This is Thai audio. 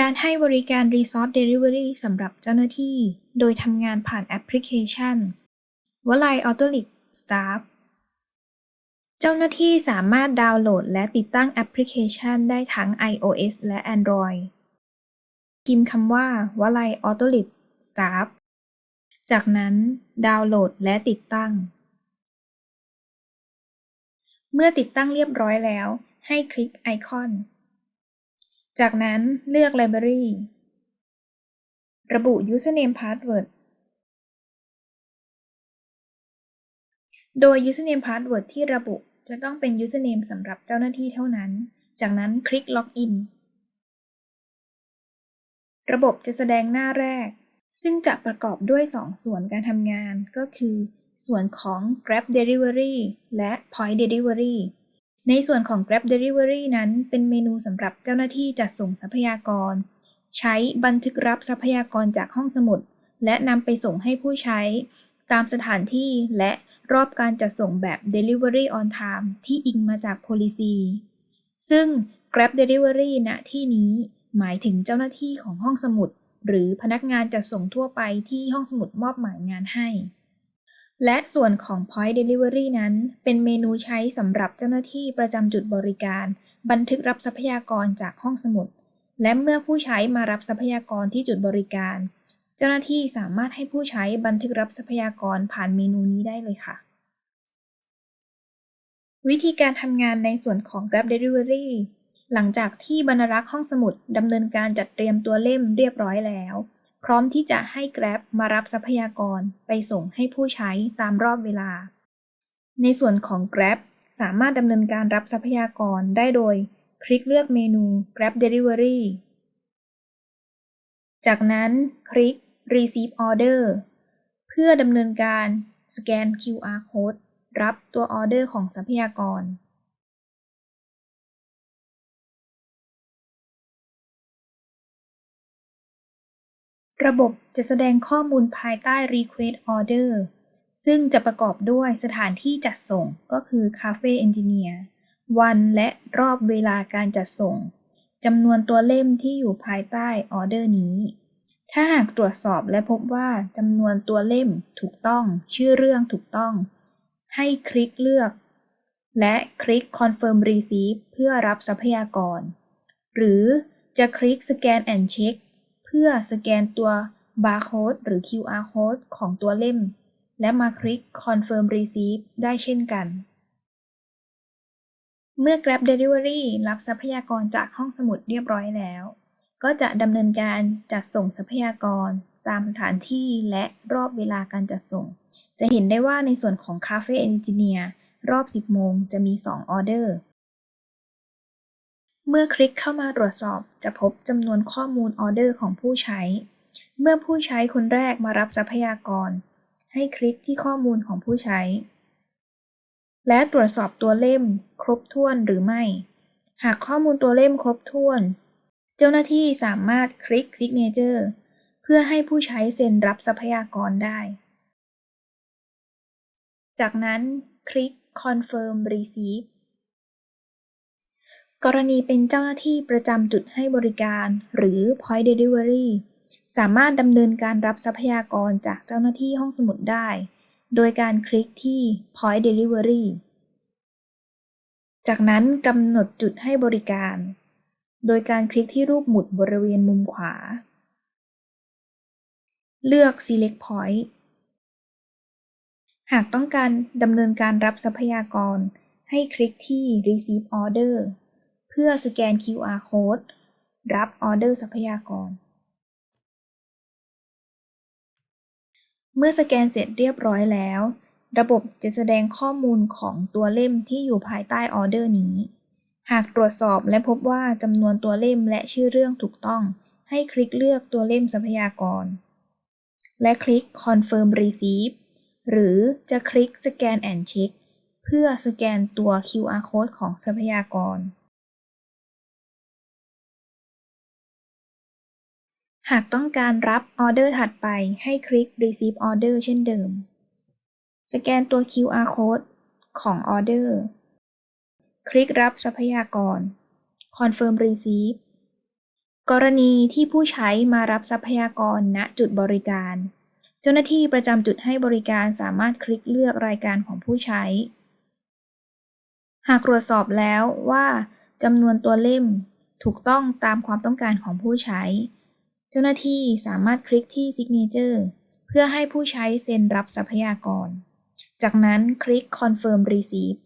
การให้บริการ Resource Delivery สำหรับเจ้าหน้าที่ โดยทำงานผ่านแอปพลิเคชันวลัย Autolic Staff เจ้าหน้าที่สามารถดาวน์โหลดและติดตั้งแอปพลิเคชันได้ทั้ง iOS และ Android พิมพ์คำว่าวลัย Autolic Staff จากนั้นดาวน์โหลดและติดตั้ง เมื่อติดตั้งเรียบร้อยแล้ว ให้คลิกไอคอน จากนั้นเลือก Library ระบุ Username Password โดย Username Password ที่ระบุจะต้องเป็น Username สำหรับเจ้าหน้าที่เท่านั้น จากนั้นคลิก Login ระบบจะแสดงหน้าแรก ซึ่งจะประกอบด้วย 2 ส่วนการทำงานก็คือ ส่วนของ Grab Delivery และ Point Delivery ในส่วนของ Grab Delivery นั้น เป็นเมนูสำหรับเจ้าหน้าที่จัดส่งทรัพยากร ใช้บันทึกรับทรัพยากรจากห้องสมุด และนำไปส่งให้ผู้ใช้ ตามสถานที่และรอบการจัดส่งแบบ Delivery on Time ที่อิงมาจาก Policy ซึ่ง Grab Delivery ณที่นี้หมายถึงเจ้าหน้าที่ของห้องสมุด หรือพนักงานจัดส่งทั่วไปที่ห้องสมุดมอบหมายงานให้ และส่วนของ Point Delivery นั้น เป็นเมนูใช้สำหรับเจ้าหน้าที่ประจำจุดบริการ บันทึกรับทรัพยากรจากห้องสมุด และเมื่อผู้ใช้มารับทรัพยากรที่จุดบริการ เจ้าหน้าที่สามารถให้ผู้ใช้บันทึกรับทรัพยากรผ่านเมนูนี้ได้เลยค่ะ วิธีการทำงานในส่วนของ Grab Delivery หลังจากที่บรรลักษ์ห้องสมุดดำเนินการจัดเตรียมตัวเล่มเรียบร้อยแล้ว พร้อมที่จะให้ Grab มารับทรัพยากรไปส่งให้ผู้ใช้ตามรอบเวลา ในส่วนของ Grab สามารถดำเนินการรับทรัพยากรได้โดย คลิกเลือกเมนู Grab Delivery จากนั้นคลิก Receive Order เพื่อดำเนินการสแกน QR Code รับตัวออเดอร์ของทรัพยากร ระบบจะแสดงข้อมูลภายใต้ Request Order ซึ่งจะประกอบด้วยสถานที่จัดส่งก็คือ Cafe Engineer วันและรอบเวลาการจัดส่งจำนวนตัวเล่มที่อยู่ภายใต้ออเดอร์นี้ ถ้าหากตรวจสอบและพบว่าจำนวนตัวเล่มถูกต้อง ชื่อเรื่องถูกต้อง ให้คลิกเลือก และคลิก Confirm Receipt เพื่อรับทรัพยากร หรือจะคลิก Scan and Check พื่อสแกนตัว Barcode หรือ QR Code ของตัวเล่ม และมาคลิก Confirm Receipt ได้เช่นกัน เมื่อ Grab Delivery รับทรัพยากรจากห้องสมุดเรียบร้อยแล้ว ก็จะดำเนินการจัดส่งทรัพยากรตามสถานที่และรอบเวลาการจัดส่ง จะเห็นได้ว่าในส่วนของ Cafe Engineer รอบ 10 โมงจะมี 2 ออเดอร์ เมื่อคลิกเข้ามาตรวจสอบจะพบจำนวนข้อมูลออเดอร์ของผู้ใช้ เมื่อผู้ใช้คนแรกมารับทรัพยากร ให้คลิกที่ข้อมูลของผู้ใช้ และตรวจสอบตัวเล่ม ครบถ้วนหรือไม่ หากข้อมูลตัวเล่มครบถ้วน เจ้าหน้าที่สามารถคลิก Signature เพื่อให้ผู้ใช้เซ็นรับทรัพยากรได้ จากนั้นคลิก Confirm Receipt กรณีเป็นเจ้าหน้าที่ประจำจุดให้บริการ หรือ Point Delivery สามารถดำเนินการรับทรัพยากรจากเจ้าหน้าที่ห้องสมุดได้ โดยการคลิกที่ Point Delivery จากนั้นกำหนดจุดให้บริการ โดยการคลิกที่รูปหมุดบริเวณมุมขวา เลือก Select Point หากต้องการดำเนินการรับทรัพยากร ให้คลิกที่ Receive Order พื่อสแกน QR Code รับออเดอร์ทรัพยากร เมื่อสแกนเสร็จเรียบร้อยแล้ว ระบบจะแสดงข้อมูลของตัวเล่มที่อยู่ภายใต้ออเดอร์นี้ หากตรวจสอบและพบว่าจำนวนตัวเล่มและชื่อเรื่องถูกต้อง ให้คลิกเลือกตัวเล่มทรัพยากร และคลิก Confirm Receipt หรือจะคลิก Scan and Check เพื่อสแกนตัว QR Code ของทรัพยากร หากต้องการรับออเดอร์ถัดไปให้คลิก Receive Order เช่นเดิม สแกนตัว QR Code ของออเดอร์ คลิกรับทรัพยากร Confirm Receipt กรณีที่ผู้ใช้มารับทรัพยากรณจุดบริการ เจ้าหน้าที่ประจำจุดให้บริการสามารถคลิกเลือกรายการของผู้ใช้ หากตรวจสอบแล้วว่าจำนวนตัวเล่มถูกต้องตามความต้องการของผู้ใช้ เจ้าหน้าที่สามารถคลิกที่ Signature เพื่อให้ผู้ใช้เซ็นรับทรัพยากร จากนั้นคลิก Confirm Receipt